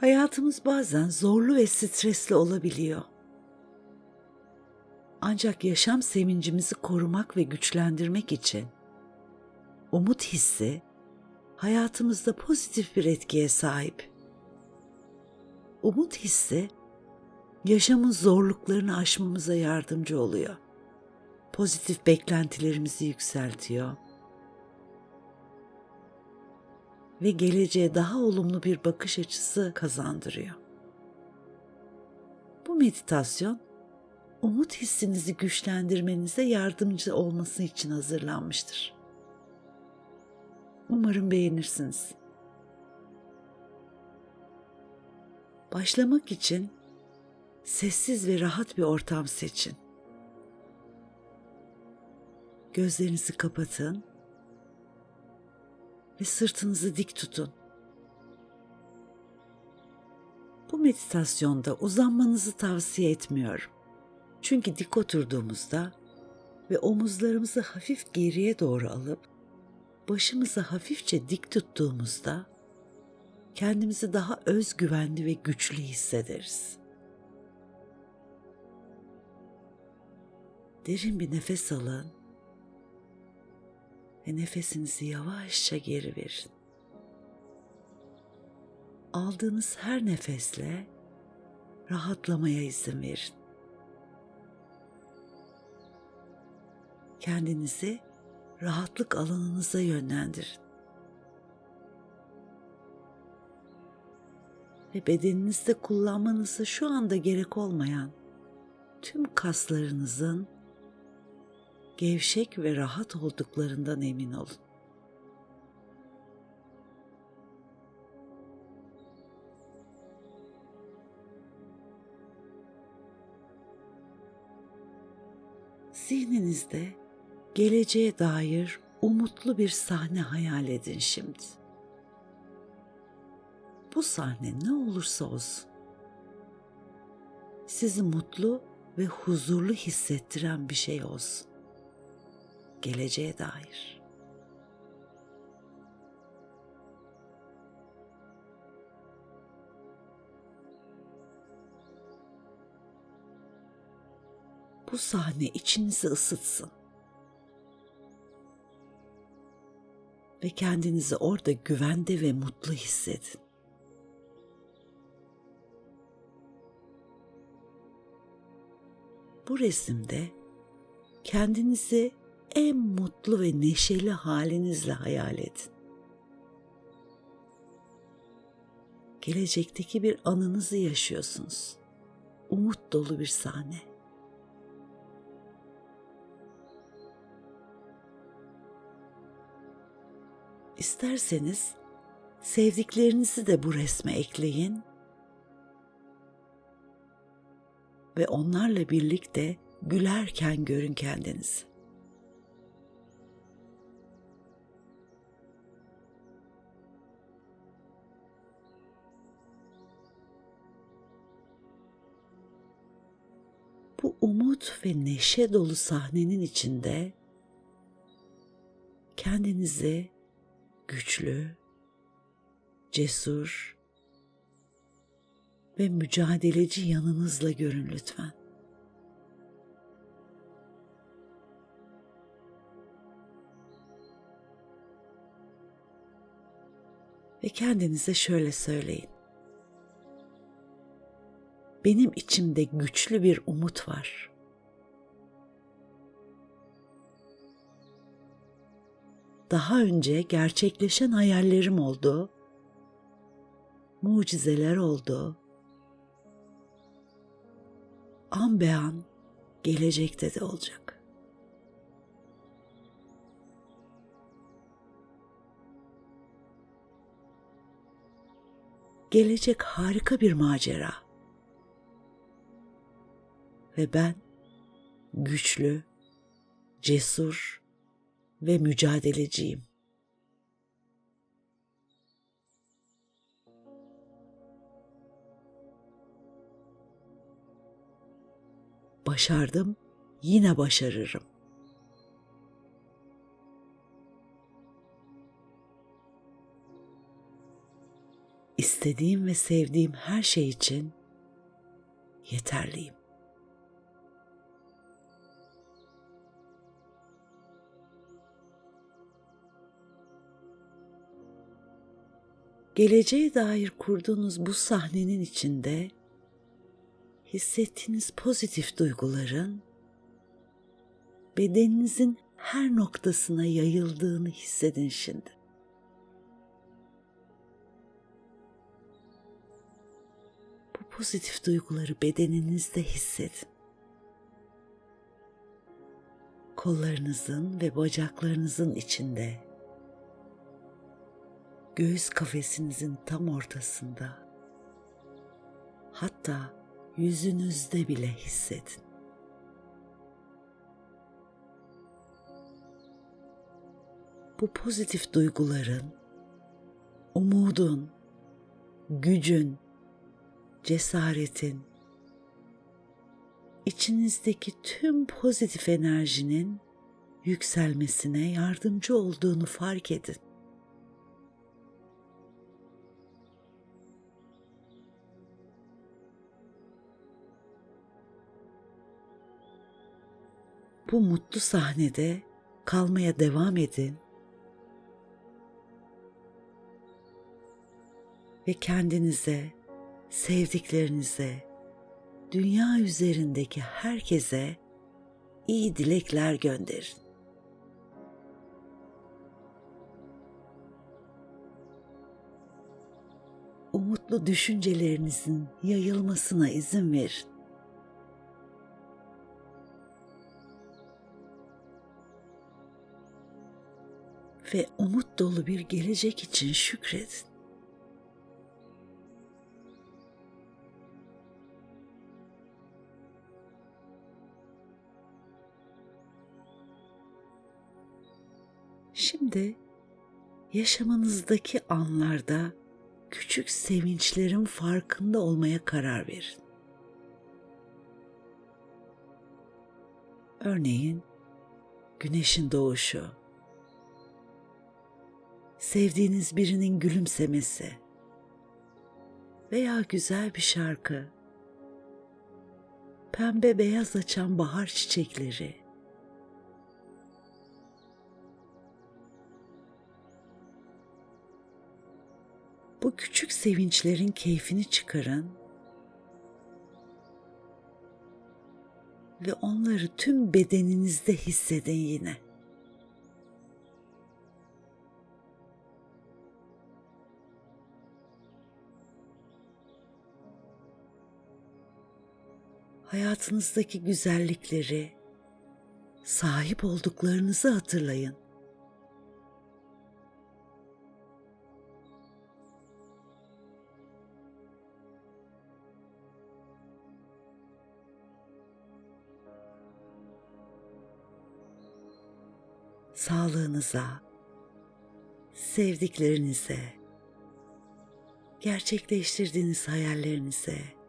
Hayatımız bazen zorlu ve stresli olabiliyor. Ancak yaşam sevincimizi korumak ve güçlendirmek için umut hissi hayatımızda pozitif bir etkiye sahip. Umut hissi yaşamın zorluklarını aşmamıza yardımcı oluyor. Pozitif beklentilerimizi yükseltiyor. Ve geleceğe daha olumlu bir bakış açısı kazandırıyor. Bu meditasyon umut hissinizi güçlendirmenize yardımcı olması için hazırlanmıştır. Umarım beğenirsiniz. Başlamak için sessiz ve rahat bir ortam seçin. Gözlerinizi kapatın ve sırtınızı dik tutun. Bu meditasyonda uzanmanızı tavsiye etmiyorum. Çünkü dik oturduğumuzda ve omuzlarımızı hafif geriye doğru alıp başımızı hafifçe dik tuttuğumuzda kendimizi daha özgüvenli ve güçlü hissederiz. Derin bir nefes alın ve nefesinizi yavaşça geri verin. Aldığınız her nefesle rahatlamaya izin verin. Kendinizi rahatlık alanınıza yönlendirin. Ve bedeninizde kullanmanızı şu anda gerek olmayan tüm kaslarınızın gevşek ve rahat olduklarından emin olun. Zihninizde geleceğe dair umutlu bir sahne hayal edin şimdi. Bu sahne ne olursa olsun sizi mutlu ve huzurlu hissettiren bir şey olsun. Geleceğe dair. Bu sahne içinizi ısıtsın. Ve kendinizi orada güvende ve mutlu hissedin. Bu resimde kendinizi en mutlu ve neşeli halinizle hayal edin. Gelecekteki bir anınızı yaşıyorsunuz. Umut dolu bir sahne. İsterseniz sevdiklerinizi de bu resme ekleyin ve onlarla birlikte gülerken görün kendinizi. Umut ve neşe dolu sahnenin içinde kendinizi güçlü, cesur ve mücadeleci yanınızla görün lütfen. Ve kendinize şöyle söyleyin. Benim içimde güçlü bir umut var. Daha önce gerçekleşen hayallerim oldu. Mucizeler oldu an be an gelecekte de olacak. Gelecek harika bir macera. Ve ben güçlü, cesur ve mücadeleciyim. Başardım, yine başarırım. istediğim ve sevdiğim her şey için yeterliyim. Geleceğe dair kurduğunuz bu sahnenin içinde hissettiğiniz pozitif duyguların bedeninizin her noktasına yayıldığını hissedin şimdi. Bu pozitif duyguları bedeninizde hissedin. Kollarınızın ve bacaklarınızın içinde, göğüs kafesinizin tam ortasında, hatta yüzünüzde bile hissedin. bu pozitif duyguların, umudun, gücün, cesaretin, içinizdeki tüm pozitif enerjinin yükselmesine yardımcı olduğunu fark edin. Bu mutlu sahnede kalmaya devam edin ve kendinize, sevdiklerinize, dünya üzerindeki herkese iyi dilekler gönderin. Umutlu düşüncelerinizin yayılmasına izin verin. Ve umut dolu bir gelecek için şükredin. Şimdi yaşamınızdaki anlarda küçük sevinçlerin farkında olmaya karar verin. Örneğin güneşin doğuşu, sevdiğiniz birinin gülümsemesi veya güzel bir şarkı, pembe beyaz açan bahar çiçekleri, bu küçük sevinçlerin keyfini çıkarın ve onları tüm bedeninizde hissedin yine. Hayatınızdaki güzellikleri, sahip olduklarınızı hatırlayın. sağlığınıza, sevdiklerinize, gerçekleştirdiğiniz hayallerinize,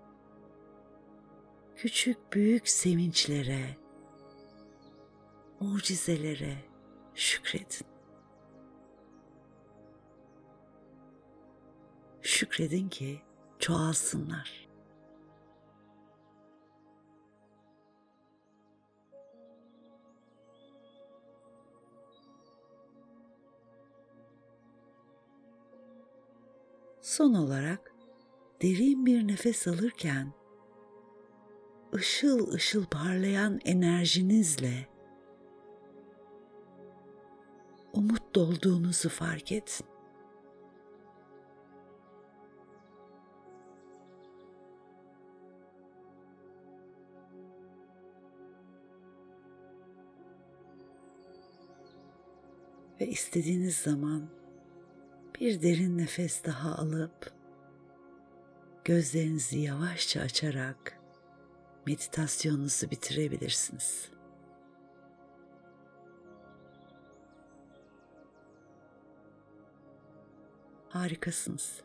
küçük büyük sevinçlere, mucizelere şükredin. Şükredin ki çoğalsınlar. Son olarak derin bir nefes alırken ışıl ışıl parlayan enerjinizle umut dolduğunuzu fark edin. Ve istediğiniz zaman bir derin nefes daha alıp gözlerinizi yavaşça açarak meditasyonunuzu bitirebilirsiniz. Harikasınız.